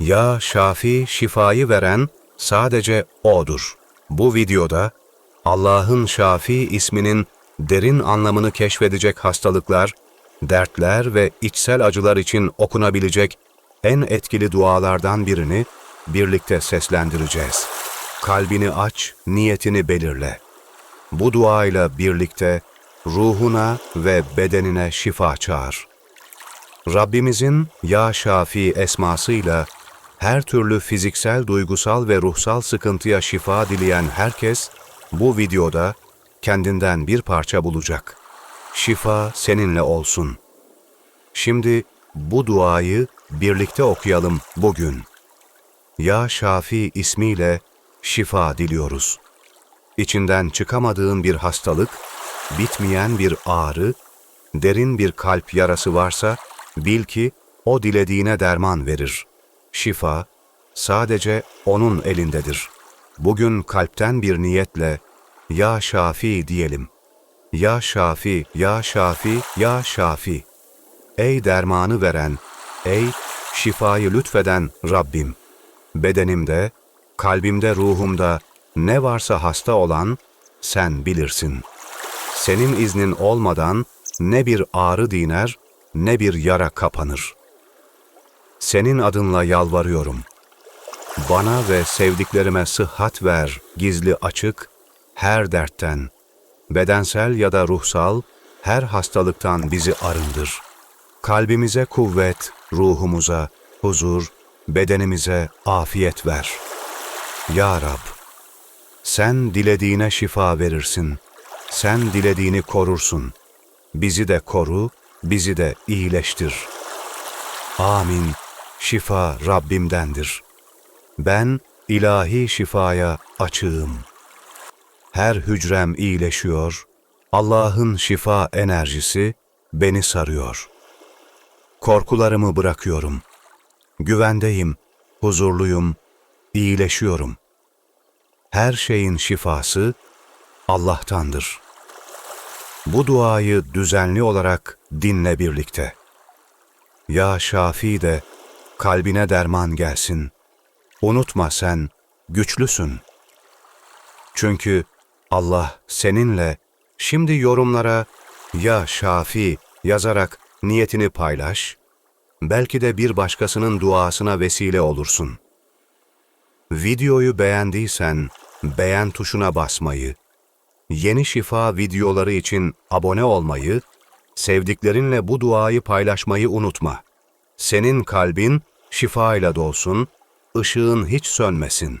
Ya Şafi şifayı veren sadece O'dur. Bu videoda Allah'ın Şafi isminin derin anlamını keşfedecek hastalıklar, dertler ve içsel acılar için okunabilecek en etkili dualardan birini birlikte seslendireceğiz. Kalbini aç, niyetini belirle. Bu duayla birlikte ruhuna ve bedenine şifa çağır. Rabbimizin Ya Şafi esmasıyla her türlü fiziksel, duygusal ve ruhsal sıkıntıya şifa dileyen herkes bu videoda kendinden bir parça bulacak. Şifa seninle olsun. Şimdi bu duayı birlikte okuyalım bugün. Ya Şafi ismiyle şifa diliyoruz. İçinden çıkamadığın bir hastalık, bitmeyen bir ağrı, derin bir kalp yarası varsa bil ki o dilediğine derman verir. Şifa sadece onun elindedir. Bugün kalpten bir niyetle Ya Şafi diyelim. Ya Şafi, Ya Şafi, Ya Şafi. Ey dermanı veren, ey şifayı lütfeden Rabbim. Bedenimde, kalbimde, ruhumda ne varsa hasta olan sen bilirsin. Senin iznin olmadan ne bir ağrı diner, ne bir yara kapanır. Senin adınla yalvarıyorum. Bana ve sevdiklerime sıhhat ver, gizli açık, her dertten, bedensel ya da ruhsal, her hastalıktan bizi arındır. Kalbimize kuvvet, ruhumuza huzur, bedenimize afiyet ver. Ya Rab, sen dilediğine şifa verirsin. Sen dilediğini korursun. Bizi de koru, bizi de iyileştir. Amin. Şifa Rabbimdendir. Ben ilahi şifaya açığım. Her hücrem iyileşiyor. Allah'ın şifa enerjisi beni sarıyor. Korkularımı bırakıyorum. Güvendeyim, huzurluyum, iyileşiyorum. Her şeyin şifası Allah'tandır. Bu duayı düzenli olarak dinle birlikte. Ya Şafi de kalbine derman gelsin. Unutma sen güçlüsün. Çünkü Allah seninle şimdi yorumlara Ya Şafi yazarak niyetini paylaş. Belki de bir başkasının duasına vesile olursun. Videoyu beğendiysen beğen tuşuna basmayı, yeni şifa videoları için abone olmayı, sevdiklerinle bu duayı paylaşmayı unutma. Senin kalbin şifa ile dolsun, ışığın hiç sönmesin.